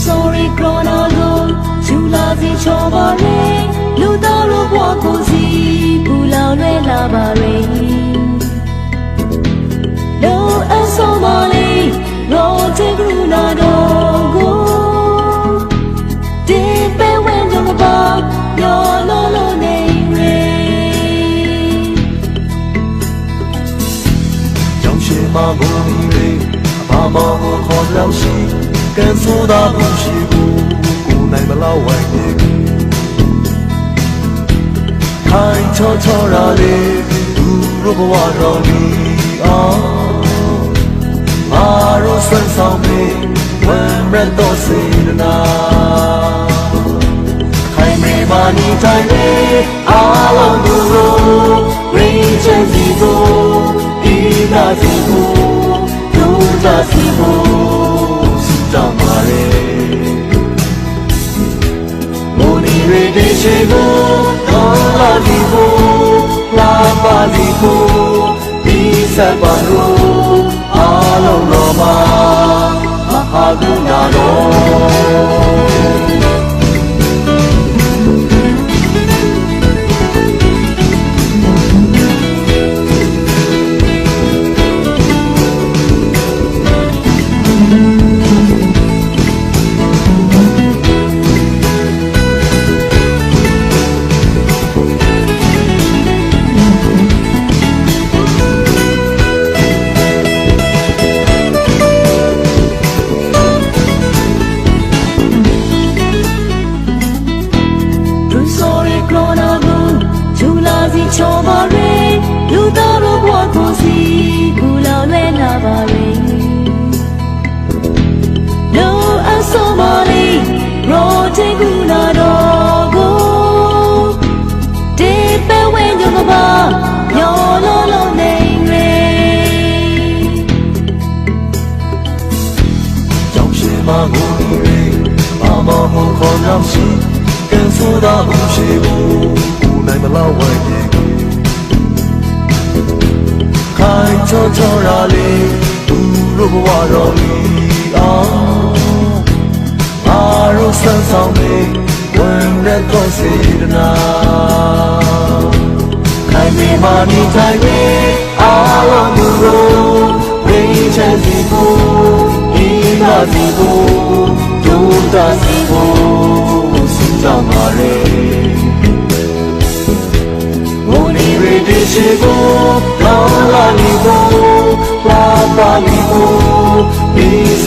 ကရောနာကိုချူလာစီချောပါလေလူသားတို့ဘဝကိုစီပူလောင်လွဲလာပါရေလောအဆောမလေးရောတဲ့ကရုဏာတော်ကိုဒီပဲဝင်ကြပါညောလောလောနေရေကြောင်ရှင်မဘုံဒီရေအဘာမောကိုခေါ်လောက်ရှိ ကဲဆိုးတာဘူးရှိဘူးကိုနိုင်မလောက်ဝိုင်းနေခိုင်ချောချောရာလေးသူတို့ဘဝတော်လီအောင်မာရောဆွမ်းဆောင်မေဝမ်းရတော့စေတနာခိုင်မေမာနီတိုင်းလေးအားလုံးတို့ ဒီစပ်ပါလို့အားလုံးတော်မှာမဟာကရုဏာတော် ချောပါရေလူသားတို့ဘဝကိုစီပူလောင်လွဲလာပါရေလောအဆောမလေးရောတဲ့ကရုဏာတော်ကိုဒီပဲဝင်ကြပါညောလောလောနေရေကြောင်ရှင်မကိုရေဘာမဟုခေါ်နောက်ရှိကဲဆိုးတာဘူးရှိဘူးကိုနိုင်မလောက်ဝိုင်း ခိုင်ချောချောရာလေးသူတို့ဘဝတော်လီအောင်အားရဆန်းဆောင်နေဝင်ရတော့စေတနာခိုင်မေမာနီတိုင်းရေအားလုံးတို့ရင်းချင်စီကိုဒီနာစီကိုဒုတာစီကိုစီ လာလီကိုလာပါလီကိုဒီစ